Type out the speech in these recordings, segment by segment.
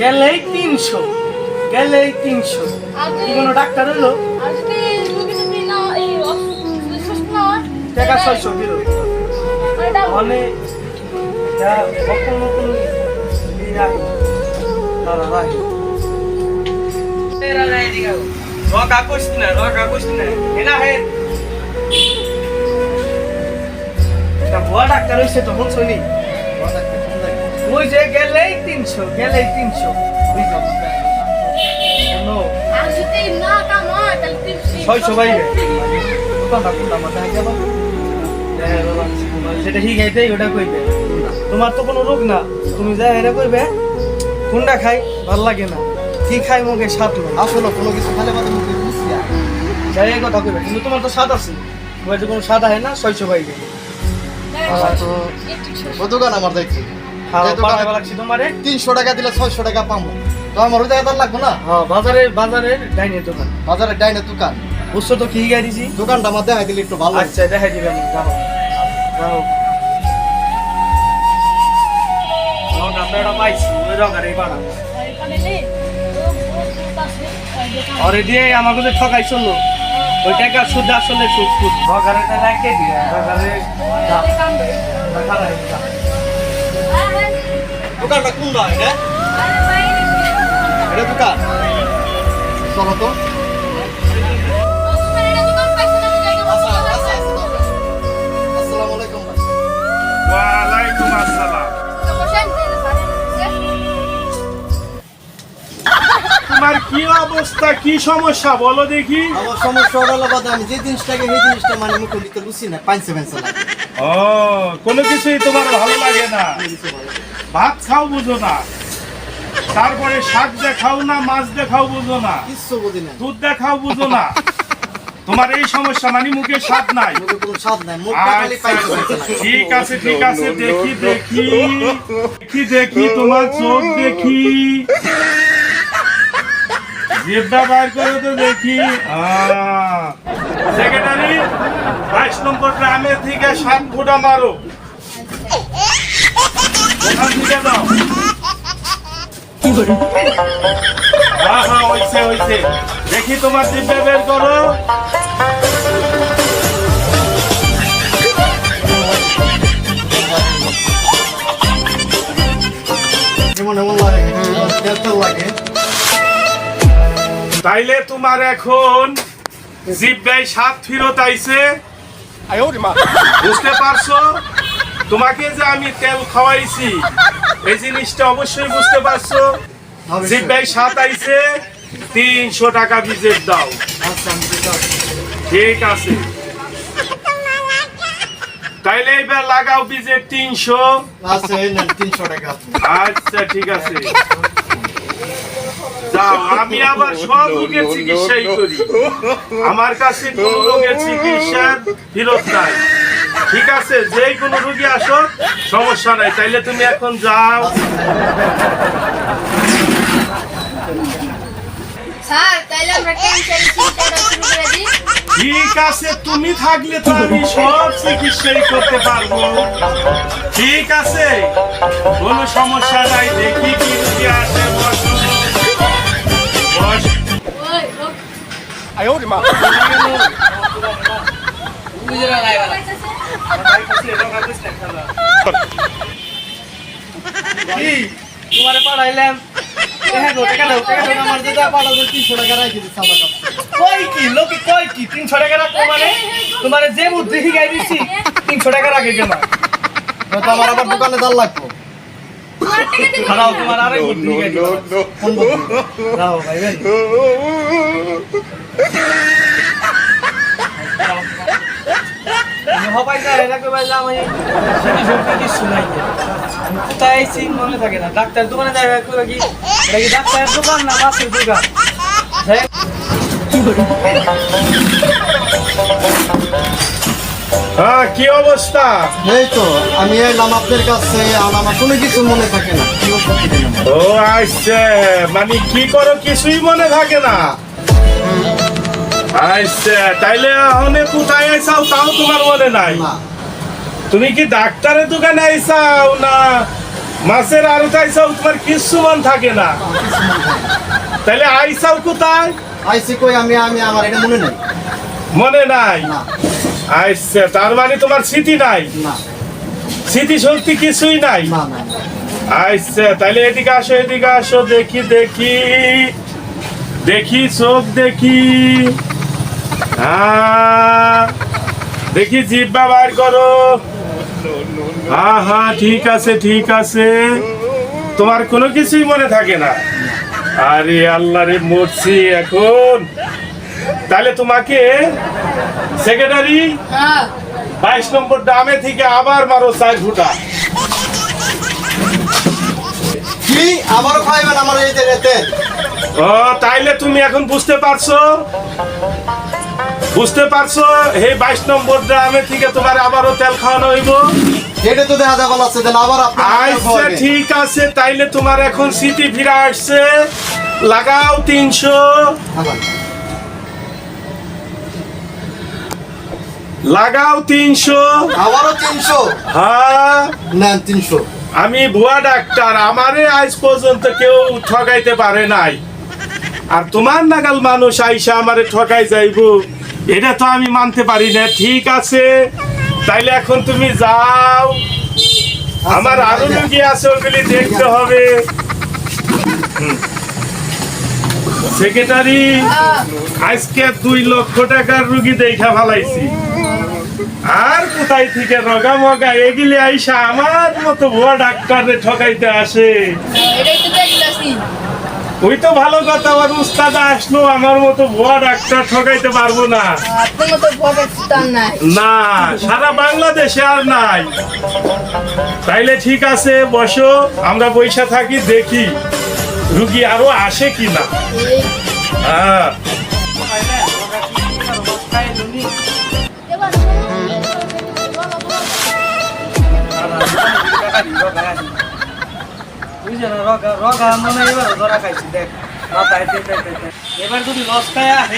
গেলেই তিনশো গেলেই তিনশো। কি কোনো ডাক্তার এলো? টাকা ছয়শো কিলো। মানে এটা যা নতুন তারা রাখে রকা কইছি না রকা কইছি না এনা হে। ভুয়া ডাক্তার হইছে তো শুনছো নি? ওই যে গেলেই তিনশো গেলেই তিনশো। ছয়শো আবার দেখা গেল যেটা ওটা কইবে। তোমার তো কোনো রোগ না। তুমি যা এটা কইবে কোনটা খাই? ভালো লাগে না। কি খাই মুখে? স্বাদ না আসলে কোনো কিছু খালে বাদে মুখে যাই এই কথা কইবে। কিন্তু তোমার তো স্বাদ আছে। তোমার যে কোনো স্বাদ হয় না ছয়শো বাইরে আমার তো আমার দেখছি তিনশো টাকা দিলে ছয়শো টাকা পাবো তো আমার ওই জায়গায় লাগবো না? হ্যাঁ বাজারের ডাইনের দোকান। বাজারের ডাইনের দোকান। বুঝছ তো কি দিছি? দোকানটা আমার দেখাই দিলে একটু ভালো। আচ্ছা দেখাই যাও। যাও। ওই দিয়ে ঠকাই চলল টাকা সুদ আসলে সুদ সুদ। রকারে টা রাখে দিয়ে দেয় দোকানটা কোন এটা? এটা দোকান। চলো তো। আসসালামু আলাইকুম। ওয়ালাইকুম আসসালাম। তোমার কি অবস্থা কি সমস্যা বলো দেখি। আমার সমস্যা হলো বাদে আমি যে জিনিসটাকে সেই জিনিসটা মানে মুখে দিতে বুঝছি না পাইছে লাগে। ও কোনো কিছুই তোমার ভালো লাগে না। ভাত খাও বুঝো না। তারপরে শাক দেখাও না মাছ দেখাও বুঝো না। কিচ্ছু বুঝি না। দুধ দেখাও বুঝো না। তোমার এই সমস্যা মানে মুখে স্বাদ নাই। আচ্ছা, ঠিক আছে ঠিক আছে দেখি দেখি। দেখি দেখি তোমার চোখ দেখি। জিভটা বাইর করে তো দেখি। সেক্রেটারি বাইশ নম্বর গ্রামের থেকে সাত ফুটা মারো ওখান থেকে দাও হ্যাঁ হ্যাঁ হইছে হইছে। দেখি তোমার জিভটা বের করো। যেমন এমন লাগে লাগে। তাইলে তোমার এখন জিব্বাই সাত ফিরত আইছে। বুঝতে পারছ? তোমাকে যে আমি তেল খাওয়াইছি এই জিনিসটা অবশ্যই বুঝতে পারছ? জিব্বাই সাত আইছে তিনশো টাকা বিজের দাও। আচ্ছা। ঠিক আছে। তাইলে এবার লাগাও বিজেপ তিনশো। আচ্ছা আচ্ছা ঠিক আছে। যাও আমি আবার সব রোগের চিকিৎসাই করি। আমার কাছে কোন রোগের চিকিৎসার ফিরত নাই। ঠিক আছে যে কোনো রোগী আসো সমস্যা নাই। তাইলে তুমি এখন যাও। ঠিক আছে তুমি থাকলে তো আমি সব চিকিৎসাই করতে পারব। ঠিক আছে কোনো সমস্যা নাই দেখি কি রুগী আসে বস। তোমারে পাঠাইলাম। টাকা দাও টাকা দাও, আমার দিদা পাঠাও তিনশো টাকা রাখব মানে? তোমার যে বুদ্ধি শিখাই দিচ্ছি তিনশো টাকা রাখে কেন আমার আবার দোকানে দাল লাগবো। খারাও তোমার আরেক বুদ্ধি কোন বুদ্ধি? রাও ভাইবেন হবাই না এলাকা বাইলাম আমি সেটি সত্যি কিছু নাই। কোথায় আইছি মনে থাকে না। ডাক্তার দোকানে যাই করে কি এটা কি ডাক্তারের দোকান না মাছের দোকান? হ্যাঁ কি অবস্থা? এই তো আমি এলাম আপনার কাছে আর আমার কোনো কিছু মনে থাকে না? ও আইছে মানে কি করো কিছুই মনে থাকে না। আইছে তাইলে এখন কোথায় আইসাও তাও তোমার মনে নাই? তুমি কি ডাক্তারের দোকানে আইসাও না মাছের আড়ত আইসাও? তোমার কিছু মন থাকে না। তাহলে আইসাও কোথায়? আইসি কই আমি আমি আমার এটা মনে নেই। মনে নাই? না। আচ্ছা তার মানে তোমার স্মৃতি নাই? স্মৃতি শক্তি কিছুই নাই? আচ্ছা তাহলে এদিকে আসো এদিকে আসো দেখি দেখি। দেখি চোখ দেখি। দেখি জিব্বা বার করো। হ্যাঁ হ্যাঁ ঠিক আছে ঠিক আছে। তোমার কোনো কিছুই মনে থাকে না। আরে আল্লাহ রে মরছি এখন। তাহলে তোমাকে সেক্রেটারি হ্যাঁ। বাইশ নম্বর দামে থেকে আবার মারো চার ফুটা কি? আবারও খাইবেন আমার এই জায়গাতে ও তাইলে তুমি এখন বুঝতে পারছ? বুঝতে পারছ? এই বাইশ নম্বর গ্রামে থেকে তোমার আবারও তেল খাওয়ানো হইব। এটা তো দেখা যাবে আছে আবার আচ্ছা ঠিক আছে তাইলে তোমার এখন সিটি ফিরে আসছে। লাগাও তিনশো। লাগাও তিনশো। আবারও তিনশো? হ্যাঁ। নেন তিনশো। আমি ভুয়া ডাক্তার আমারে আজ পর্যন্ত কেউ ঠকাইতে পারে নাই। আর তোমার নাগাল মানুষ আইসা আমারে ঠকাই যাইব। এটা তো আমি মানতে পারি না ঠিক আছে। তাইলে এখন তুমি যাও। আমার আরও রুগী আছে ওগুলি দেখতে হবে। সেক্রেটারি আজকে দুই লক্ষ টাকার রুগী দেখা ফালাইছি আর কোথায় থেকে রগা মগা? এগুলি আইসা আমার মতো ভুয়া ডাক্তারে ঠকাইতে আসে। ওই তো ভালো কথা আমার উস্তাদ আসলো আমার মতো ভুয়া ডাক্তার ঠকাইতে পারব না। না সারা বাংলাদেশে আর নাই। তাইলে ঠিক আছে বসো আমরা বৈশা থাকি দেখি রুগী আরও আসে কিনা। এই হ্যাঁ। বুঝছে না রগা রগা মনে এবার ধরা খাইছি দেখ মাথায় দেখ, দেখ। এবার যদি লস খায় আর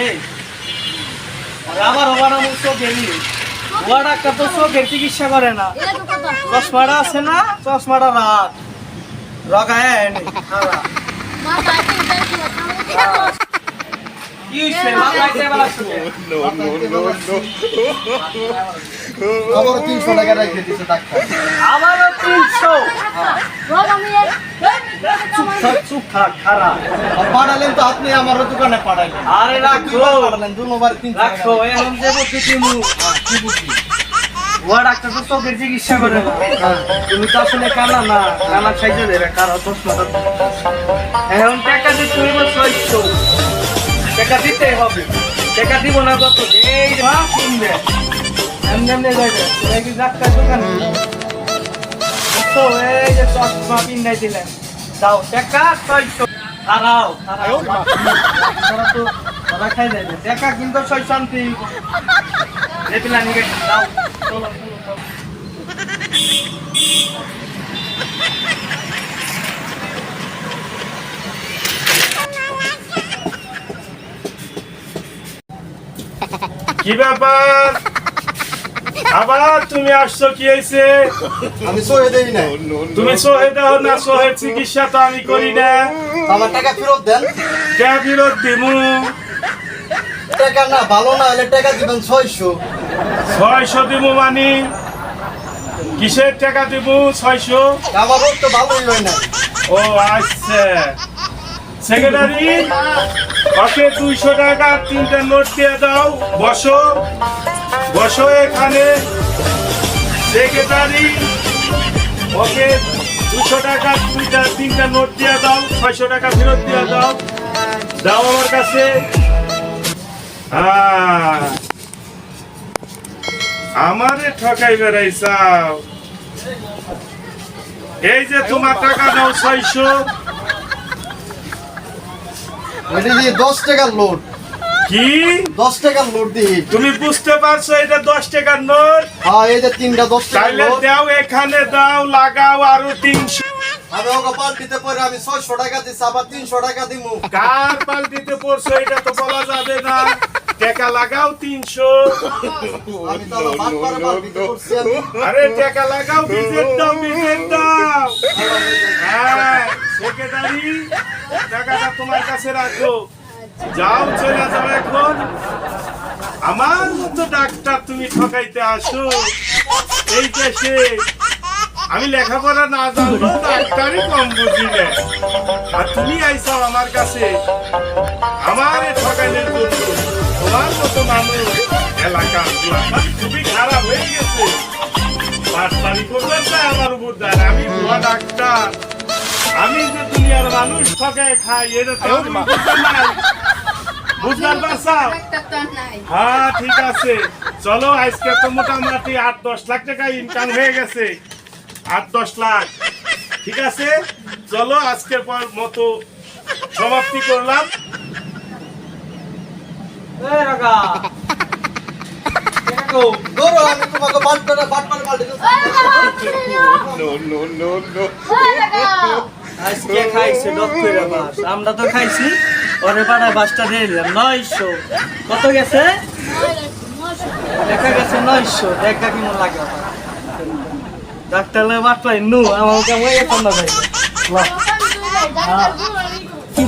আবার ওবারা মুখ চোখেরই ওয়া ডাক্তার তো চোখের চিকিৎসা করে না চশমাটা আছে না চশমাটা রাত রগা এনে আবারও তিনশো টাকা রেখে দিছে ডাক্তার। আমারও তিনশো। পাঠালেন তো আপনি আমার দোকানে পাঠাইলেন আরে রাখো। পাঠালেন দুবার তিনশো টাকা রাখো এখন কি বুঝি ওয়া ডাক্তার তো চোখের চিকিৎসা করে। তুমি তো আসলে কানা না কানা খাইতে দেবে কারও চশমাটা এখন টাকা হইব ছয়শো টাকা দিতে হবে। টাকা দিব না কত এই মা কিনবে এমনি এমনি যাইবে এই কি ডাক্তার দোকান। তো এই যে চশমা কিনাই দিলেন। দাও টাকা ছয়শো। হারাও হারাও তারা তো তারা খাই টাকা কিন্তু ছয় শান্তি রেপিলা নিয়ে দাও। চলো চলো। কি ব্যাপার? আবার তুমি আসছো কি হয়েছে? আমি সহে দেই না তুমি সোহে দাও না সোহের চিকিৎসা তো আমি করি না। আমার টাকা ফেরত দেন। কে বিরোধ দিমু? টাকা না ভালো না হলে টাকা দিবেন ছয়শো। ছয়শো দিমু মানি? কিসের টাকা দিব ছয়শো? আমার তো ভালোই হয় না। ও আচ্ছা। সেক্রেটারি ওকে দুইশো টাকা তিনটা নোট দিয়ে দাও। বসো বসো এখানে। সেক্রেটারি, ওকে, দুশো টাকা দুইটা তিনটা নোট দিয়ে দাও, ছয়শো টাকা ফেরত দিয়ে দাও। দাও আমার কাছে। আমারে ঠকাই বেড়াইছাও এই যে তোমার টাকা দাও ছয়শো। ওইটা দিয়ে দশ টাকার লোড কি? দশ টাকার লোড দিই তুমি বুঝতে পারছ এটা দশ টাকার নোট হ্যাঁ যে তিনটা দশ টাকার দাও এখানে দাও লাগাও আরও তিনশো। আমি ওকে পাল্টিতে পরে আমি ছয়শো টাকা দিচ্ছি আবার তিনশো টাকা দিমু। কার পাল্টিতে পড়ছো এটা তো বলা যাবে না। টাকা লাগাও তিনশো। আরে টাকা লাগাও বিজের দাও বিজের দাও। আবার যে টাকাটা তোমার কাছে রাখো। যাও, চলে যাও এখন। আমার মতো ডাক্তার তুমি ঠকাইতে আসো। এই দেশে আমি লেখাপড়া না জানব ডাক্তারই কম বুঝি না। আর তুমি আইছো আমার কাছে। আমার জন্য তোমার মতো মানুষ এলাকা খুবই খারাপ হয়ে গেছে। তাই আমার উপর আমি ডাক্তার। আমি যে দুনিয়ার মানুষ ঠকে খাই এটা তো নাই। পারছাও হ্যাঁ ঠিক আছে। চলো আজকে তো মোটামুটি আট দশ লাখ টাকা ইনকাম হয়ে গেছে। আট দশ লাখ। ঠিক আছে? চলো আজকের পর মতো সমাপ্তি করলাম। এই রাগা। দেখো ধরো আজকে খাইছে ডক করে বাস আমরা তো খাইছি ওরে পাড়ায় বাসটা দিয়ে দিলাম নয়শো কত গেছে দেখা গেছে নয়শো দেখা কি মনে লাগে ডাক্তার বাট পাই নু আমার কেমন এখন না ভাই কি